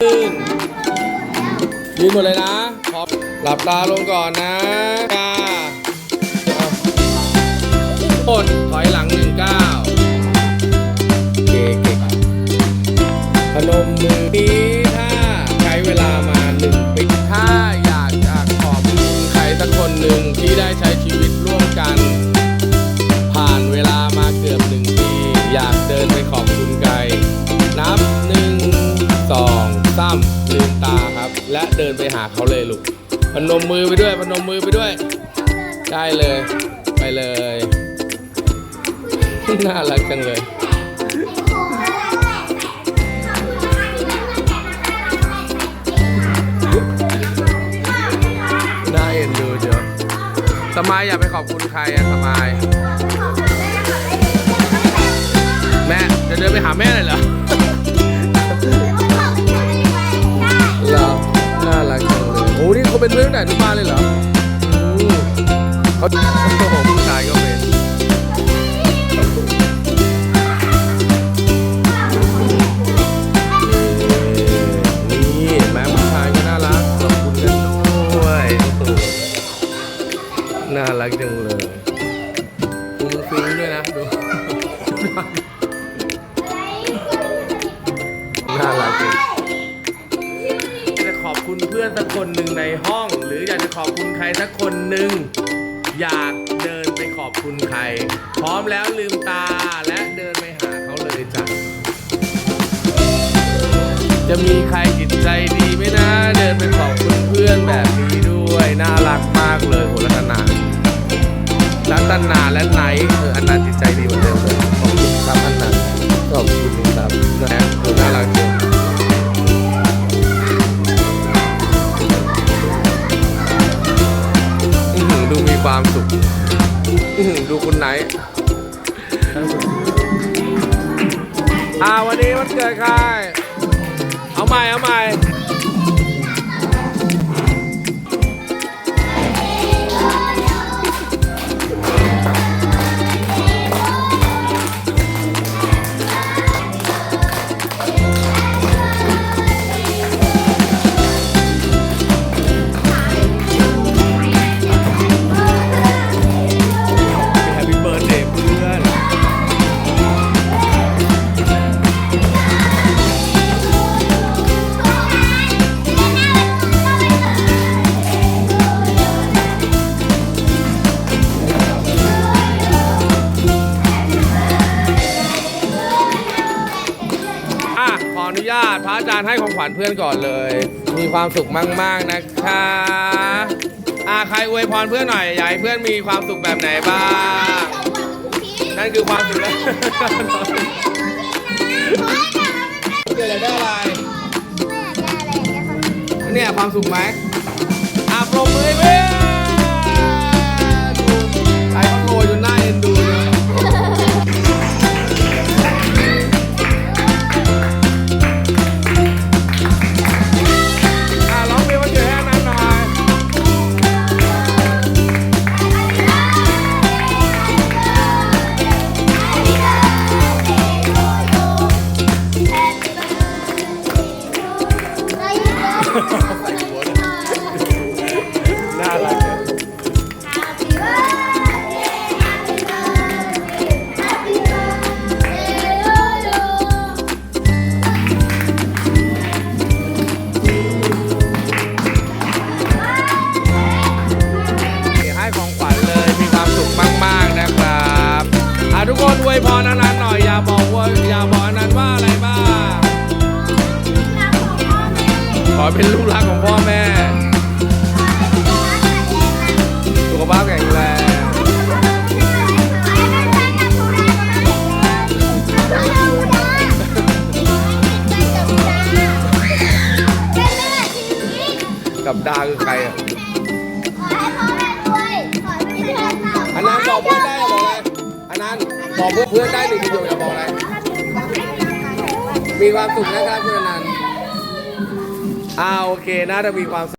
ยืนหมดเลยนะพร้อมหลับตาลงก่อนนะกาเอากดถอยหลังหนึ่งก้าวเก๊กพนมมือนี้ และเดินไปหาเขาเลยลูกพนมมือไปด้วยพนมมือไปด้วย ได้เลยไปเลย น่ารักจังเลย น่าเอ็นดูเดี๋ยวสมายอยากไปขอบคุณใครอะสมาย แม่จะเดินไปหาแม่เลยเหรอ รักจังเลยฟุ้งฟิ้งด้วยนะดูน่ารักจริงจะขอบคุณเพื่อนสักคนหนึ่งในห้อง หรืออยากจะขอบคุณใครสักคนหนึ่งอยากเดินไปขอบคุณใคร พร้อมแล้วลืมตาและเดินไปหาเขาเลยจ้ะจะมีใครจิตใจดีไหมนะ เดินไปขอบคุณเพื่อนแบบนี้ด้วย น่ารักมากเลย รัตนารัตนาและไนท์เอออันนั้นจิตใจดีเหมือนเดิมเลยขอบคุณครับอันนั้นขอบคุณครับนะเออน่ารักจริงดูมีความสุขดูคุณไหนท์อ่าวันนี้วันเกิดใครเอาใหม่เอาใหม่ อะขออนุญาตพระอาจารย์ให้ของขวัญเพื่อนก่อนเลย มีความสุขมาก ๆ นะคะอะใครอวยพรเพื่อนหน่อยอยากให้เพื่อนมีความสุขแบบไหนบ้าง นั่นคือความสุขแล้วเกิดอะไรได้อะไร เนี่ยความสุขไหมอะปรบมือให้เพื่อน บอกว่าอย่าบอกอนันต์ว่าอะไรบ้างขอเป็นลูกรักของพ่อแม่สุขภาพแข็งแรงกับดาคือใครอะอันนั้นบอกเพื่อนได้อะบอกอะไรอันนั้นบอกเพื่อนได้หนึ่งประโยคอย่าบอกอะไร มีความสุขนะครับคุณอนันต์อ่าโอเคน่าจะมีความ